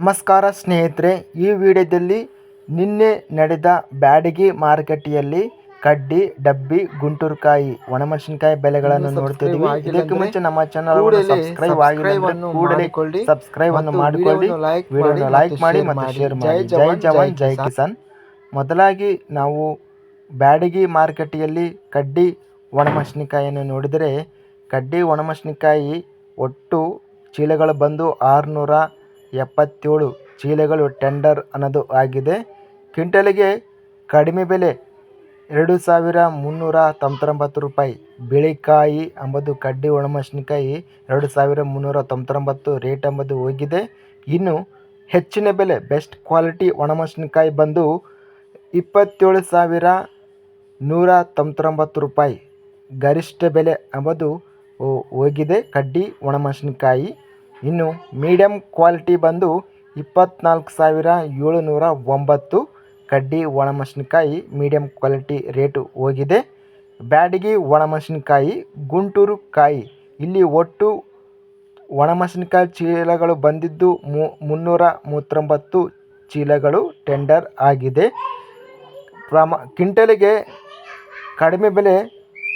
ನಮಸ್ಕಾರ ಸ್ನೇಹಿತರೆ ಈ ವಿಡಿಯೋದಲ್ಲಿ ನಿನ್ನೆ ನಡೆದ ಬ್ಯಾಡಗಿ ಮಾರುಕಟ್ಟೆಯಲ್ಲಿ ಕಡ್ಡಿ ಡಬ್ಬಿ ಗುಂಟೂರುಕಾಯಿ ಒಣಮೆಣಸಿನಕಾಯಿ ಬೆಲೆಗಳನ್ನು ನೋಡ್ತಿದ್ದೀವಿ ಇದಕ್ಕೆ ಮುಂಚೆ ನಮ್ಮ ಚಾನಲ್ ಸಬ್ಸ್ಕ್ರೈಬ್ ಅಂದ್ರೆ ಕೂಡಲೇ ಸಬ್ಸ್ಕ್ರೈಬ್ ಅನ್ನು ಮಾಡಿಕೊಳ್ಳಿ. ವಿಡಿಯೋನ ಲೈಕ್ ಮಾಡಿ ಮತ್ತು ಶೇರ್ ಮಾಡಿ. ಜೈ ಜವಾನ್ ಜೈ ಕಿಸಾನ್. ಮೊದಲಾಗಿ ನಾವು ಬ್ಯಾಡಗಿ ಮಾರುಕಟ್ಟೆಯಲ್ಲಿ ಕಡ್ಡಿ ಒಣಮೆಣಸಿನಕಾಯಿಯನ್ನು ನೋಡಿದರೆ ಕಡ್ಡಿ ಒಣಮೆಣಸಿನಕಾಯಿ ಒಟ್ಟು ಚೀಲಗಳು ಬಂದು ಆರುನೂರ ಎಪ್ಪತ್ತೇಳು ಚೀಲಗಳು ಟೆಂಡರ್ ಅನ್ನೋದು ಆಗಿದೆ. ಕ್ವಿಂಟಲಿಗೆ ಕಡಿಮೆ ಬೆಲೆ ಎರಡು ಸಾವಿರ ಮುನ್ನೂರ ತೊಂಬತ್ತೊಂಬತ್ತು ರೂಪಾಯಿ. ಬಿಳಿಕಾಯಿ ಅಂಬದು ಕಡ್ಡಿ, ಒಣಮೆಣಸಿನಕಾಯಿ ಎರಡು ಸಾವಿರ ಮುನ್ನೂರ ತೊಂಬತ್ತೊಂಬತ್ತು ರೇಟ್ ಅಂಬದು ಹೋಗಿದೆ. ಇನ್ನು ಹೆಚ್ಚಿನ ಬೆಲೆ ಬೆಸ್ಟ್ ಕ್ವಾಲಿಟಿ ಒಣಮೆಣಸಿನಕಾಯಿ ಬಂದು ಇಪ್ಪತ್ತೇಳು ಸಾವಿರ ನೂರ ತೊಂಬತ್ತೊಂಬತ್ತು ರೂಪಾಯಿ. ಗರಿಷ್ಠ ಬೆಲೆ ಅಂಬದು ಹೋಗಿದೆ ಕಡ್ಡಿ, ಒಣಮೆಣಸಿನಕಾಯಿ. ಇನ್ನು ಮೀಡಿಯಂ ಕ್ವಾಲಿಟಿ ಬಂದು ಇಪ್ಪತ್ತ್ನಾಲ್ಕು ಸಾವಿರ ಏಳುನೂರ ಒಂಬತ್ತು. ಕಡ್ಡಿ, ಒಣಮೆಣಸಿನಕಾಯಿ ಮೀಡಿಯಂ ಕ್ವಾಲಿಟಿ ರೇಟು ಹೋಗಿದೆ. ಬ್ಯಾಡಗಿ, ಒಣಮೆಣಸಿನಕಾಯಿ, ಗುಂಟೂರು ಕಾಯಿ. ಇಲ್ಲಿ ಒಟ್ಟು ಒಣಮೆಣಸಿನಕಾಯಿ ಚೀಲಗಳು ಬಂದಿದ್ದು ಮುನ್ನೂರ ಮೂವತ್ತೊಂಬತ್ತು ಚೀಲಗಳು ಟೆಂಡರ್ ಆಗಿದೆ. ಪ್ರಮ, ಕ್ವಿಂಟಲಿಗೆ ಕಡಿಮೆ ಬೆಲೆ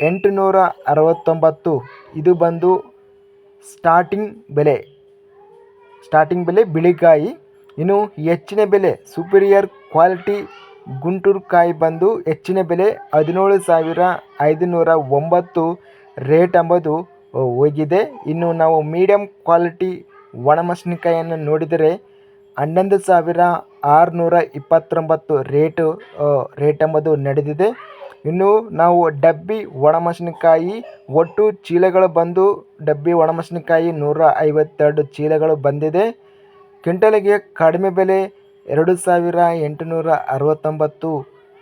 ಎಂಟುನೂರ ಅರವತ್ತೊಂಬತ್ತು. ಇದು ಬಂದು ಸ್ಟಾರ್ಟಿಂಗ್ ಬೆಲೆ. ಸ್ಟಾರ್ಟಿಂಗ್ ಬೆಲೆ ಬಿಳಿಕಾಯಿ ಇನ್ನು ಹೆಚ್ಚಿನ ಬೆಲೆ ಸುಪೀರಿಯರ್ ಕ್ವಾಲಿಟಿ ಗುಂಟೂರು ಕಾಯಿ ಬಂದು ಹೆಚ್ಚಿನ ಬೆಲೆ ಹದಿನೇಳು ಸಾವಿರ ಐದುನೂರ ಒಂಬತ್ತು ರೇಟ್ ಎಂಬುದು ಹೋಗಿದೆ. ಇನ್ನು ನಾವು ಮೀಡಿಯಮ್ ಕ್ವಾಲಿಟಿ ಒಣಮೆಣಸಿನಕಾಯಿಯನ್ನು ನೋಡಿದರೆ ಹನ್ನೊಂದು ಸಾವಿರ ಆರುನೂರ ಇಪ್ಪತ್ತೊಂಬತ್ತು ರೇಟು ರೇಟ್ ಎಂಬುದು ನಡೆದಿದೆ. ಇನ್ನು ನಾವು ಡಬ್ಬಿ ಒಣಮೆಣಸಿನಕಾಯಿ, ಒಟ್ಟು ಚೀಲಗಳು ಬಂದು ಡಬ್ಬಿ ಒಣಮೆಣಸಿನಕಾಯಿ ನೂರ ಐವತ್ತೆರಡು ಚೀಲಗಳು ಬಂದಿದೆ. ಕ್ವಿಂಟಲಿಗೆ ಕಡಿಮೆ ಬೆಲೆ ಎರಡು ಸಾವಿರ ಎಂಟುನೂರ ಅರವತ್ತೊಂಬತ್ತು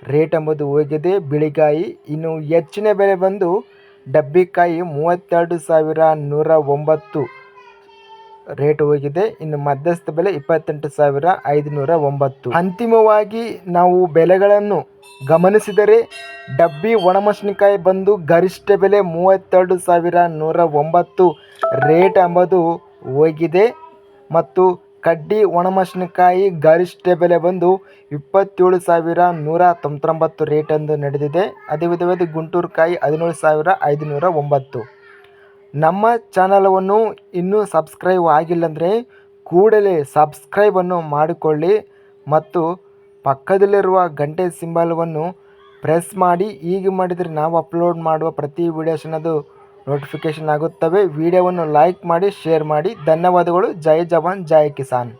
ರೇಟ್ ಎಂಬುದು ಹೋಗಿದೆ. ಬಿಳಿಗಾಯಿ ಇನ್ನು ಹೆಚ್ಚಿನ ಬೆಲೆ ಬಂದು ಡಬ್ಬಿಕಾಯಿ ಮೂವತ್ತೆರಡು ಸಾವಿರ ನೂರ ಒಂಬತ್ತು ರೇಟ್ ಹೋಗಿದೆ. ಇನ್ನು ಮಧ್ಯಸ್ಥ ಬೆಲೆ ಇಪ್ಪತ್ತೆಂಟು ಸಾವಿರ ಐದುನೂರ ಒಂಬತ್ತು. ಅಂತಿಮವಾಗಿ ನಾವು ಬೆಲೆಗಳನ್ನು ಗಮನಿಸಿದರೆ ಡಬ್ಬಿ ಒಣಮೆಣಸಿನಕಾಯಿ ಬಂದು ಗರಿಷ್ಠ ಬೆಲೆ ಮೂವತ್ತೆರಡು ಸಾವಿರ ನೂರ ಒಂಬತ್ತು ರೇಟ್ ಎಂಬುದು ಹೋಗಿದೆ. ಮತ್ತು ಕಡ್ಡಿ ಒಣಮೆಣಸಿನಕಾಯಿ ಗರಿಷ್ಠ ಬೆಲೆ ಬಂದು ಇಪ್ಪತ್ತೇಳು ಸಾವಿರ ನೂರ ತೊಂಬತ್ತೊಂಬತ್ತು ರೇಟ್ ಎಂದು ನಡೆದಿದೆ. ಅದೇ ವಿಧವಾದ ಗುಂಟೂರು ಕಾಯಿ ಹದಿನೇಳು ಸಾವಿರ ಐದುನೂರ ಒಂಬತ್ತು. ನಮ್ಮ ಚಾನಲವನ್ನು ಇನ್ನೂ ಸಬ್ಸ್ಕ್ರೈಬ್ ಆಗಿಲ್ಲಂದರೆ ಕೂಡಲೇ ಸಬ್ಸ್ಕ್ರೈಬನ್ನು ಮಾಡಿಕೊಳ್ಳಿ ಮತ್ತು ಪಕ್ಕದಲ್ಲಿರುವ ಗಂಟೆ ಸಿಂಬಲವನ್ನು ಪ್ರೆಸ್ ಮಾಡಿ ಹೀಗೆ ಮಾಡಿದರೆ ನಾವು ಅಪ್ಲೋಡ್ ಮಾಡುವ ಪ್ರತಿ ವಿಡಿಯೋಸ್ನದು ನೋಟಿಫಿಕೇಷನ್ ಆಗುತ್ತವೆ. ವಿಡಿಯೋವನ್ನು ಲೈಕ್ ಮಾಡಿ, ಶೇರ್ ಮಾಡಿ. ಧನ್ಯವಾದಗಳು. ಜೈ ಜವಾನ್, ಜೈ ಕಿಸಾನ್.